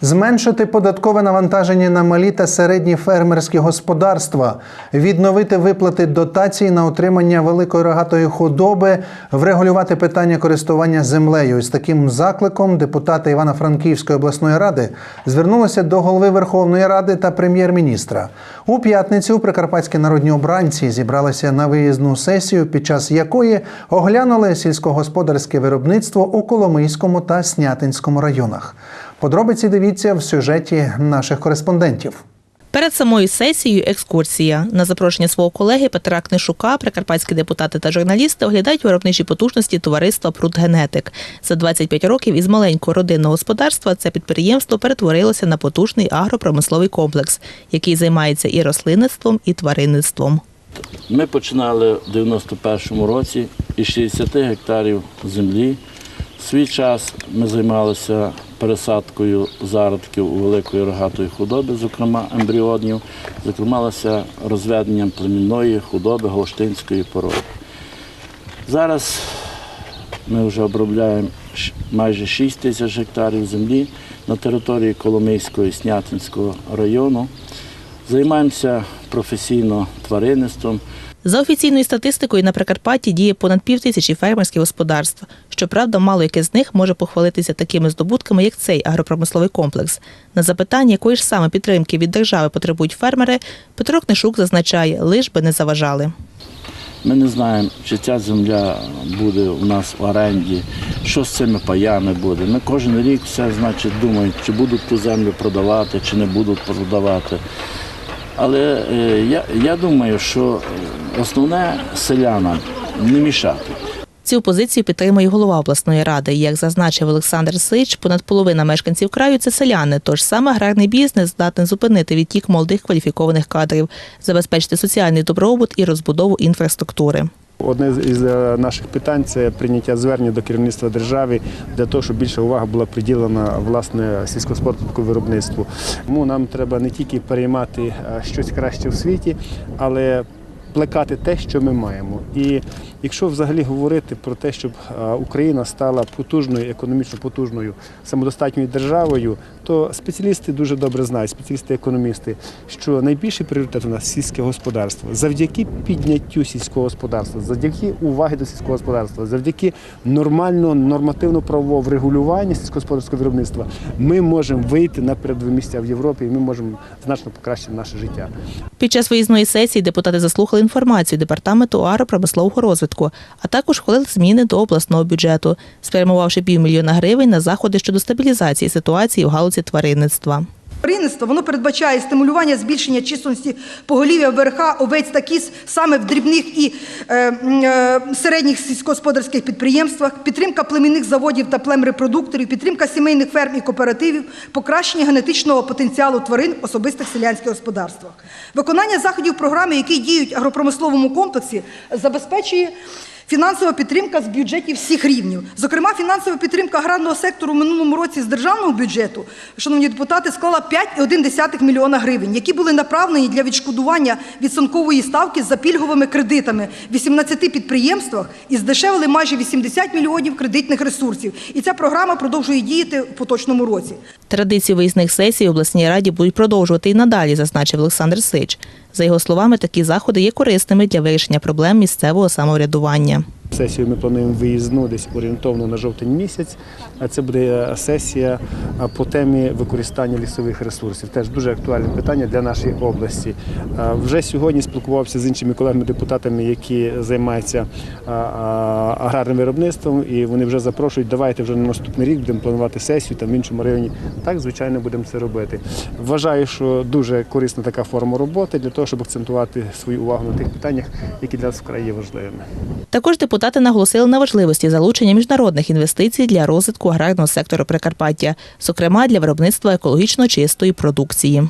Зменшити податкове навантаження на малі та середні фермерські господарства, відновити виплати дотацій на утримання великої рогатої худоби, врегулювати питання користування землею. З таким закликом депутати Івано-Франківської обласної ради звернулися до голови Верховної Ради та прем'єр-міністра. У п'ятницю прикарпатські народні обранці зібралися на виїзну сесію, під час якої оглянули сільськогосподарське виробництво у Коломийському та Снятинському районах. Подробиці дивіться в сюжеті наших кореспондентів. Перед самою сесією екскурсія. На запрошення свого колеги Петра Книшука прикарпатські депутати та журналісти оглядають виробничі потужності товариства «Прудгенетик». За 25 років із маленького родинного господарства це підприємство перетворилося на потужний агропромисловий комплекс, який займається і рослинництвом, і тваринництвом. Ми починали в 91-му році із 60 гектарів землі. Свій час ми займалися пересадкою зародків у великої рогатої худоби, зокрема ембріонів, займалися розведенням племінної худоби голштинської породи. Зараз ми вже обробляємо майже 6 тисяч гектарів землі на території Коломийського і Снятинського району. Займаємося професійно тваринництвом. За офіційною статистикою на Прикарпатті діє понад півтисячі фермерських господарств. Щоправда, мало яке з них може похвалитися такими здобутками, як цей агропромисловий комплекс. На запитання, якої ж саме підтримки від держави потребують фермери, Петро Книшук зазначає, лиш би не заважали. Ми не знаємо, чи ця земля буде у нас в оренді, що з цими паями буде. Ми кожен рік все значить думаємо, чи будуть ту землю продавати, чи не будуть продавати. Але е, я, я думаю, що е, основне селянам не мішати. Цю позицію підтримує голова обласної ради. Як зазначив Олександр Сич, понад половина мешканців краю це селяни. Тож саме аграрний бізнес здатний зупинити відтік молодих кваліфікованих кадрів, забезпечити соціальний добробут і розбудову інфраструктури. Одне з- із е, наших питань це прийняття звернення до керівництва держави для того, щоб більша увага була приділена власне сільськогосподарському виробництву. Тому нам треба не тільки переймати е, щось краще в світі, але плекати те, що ми маємо. І якщо взагалі говорити про те, щоб е, Україна стала потужною, економічно потужною, самодостатньою державою, то спеціалісти дуже добре знають, спеціалісти-економісти, що найбільший пріоритет у нас сільське господарство. Завдяки підняттю сільського господарства, завдяки уваги до сільського господарства, завдяки нормального нормативно-правового врегулювання сільськогосподарського виробництва, ми можемо вийти на передові місця в Європі, і ми можемо значно покращити наше життя. Під час виїзної сесії депутати заслухали інформацію департаменту агропромислового розвитку, а також хвалив зміни до обласного бюджету, спрямувавши півмільйона гривень на заходи щодо стабілізації ситуації в галузі тваринництва. Тваринництво воно передбачає стимулювання збільшення численності поголів'я верха, овець та кіз саме в дрібних і е, е, середніх сільськогосподарських підприємствах, підтримка племінних заводів та племрепродукторів, підтримка сімейних ферм і кооперативів, покращення генетичного потенціалу тварин в особистих селянських господарствах. Виконання заходів програми, які діють в агропромисловому комплексі, забезпечує Фінансова підтримка з бюджетів всіх рівнів. Зокрема, фінансова підтримка аграрного сектору в минулому році з державного бюджету, шановні депутати, склала 5,1 мільйона гривень, які були направлені для відшкодування відсоткової ставки за пільговими кредитами в 18 підприємствах і здешевили майже 80 мільйонів кредитних ресурсів. І ця програма продовжує діяти в поточному році. Традиції виїзних сесій обласній раді будуть продовжувати і надалі, зазначив Олександр Сич. За його словами, такі заходи є корисними для вирішення проблем місцевого самоврядування. Сесію ми плануємо виїзну десь орієнтовно на жовтень місяць. А це буде сесія по темі використання лісових ресурсів. Теж дуже актуальне питання для нашої області. Вже сьогодні спілкувався з іншими колегами-депутатами, які займаються аграрним виробництвом, і вони вже запрошують, давайте вже на наступний рік будемо планувати сесію там в іншому районі. Так, звичайно, будемо це робити. Вважаю, що дуже корисна така форма роботи для того, щоб акцентувати свою увагу на тих питаннях, які для нас вкрай є важливими. Також депутати наголосили на важливості залучення міжнародних інвестицій для розвитку аграрного сектору Прикарпаття, зокрема для виробництва екологічно чистої продукції.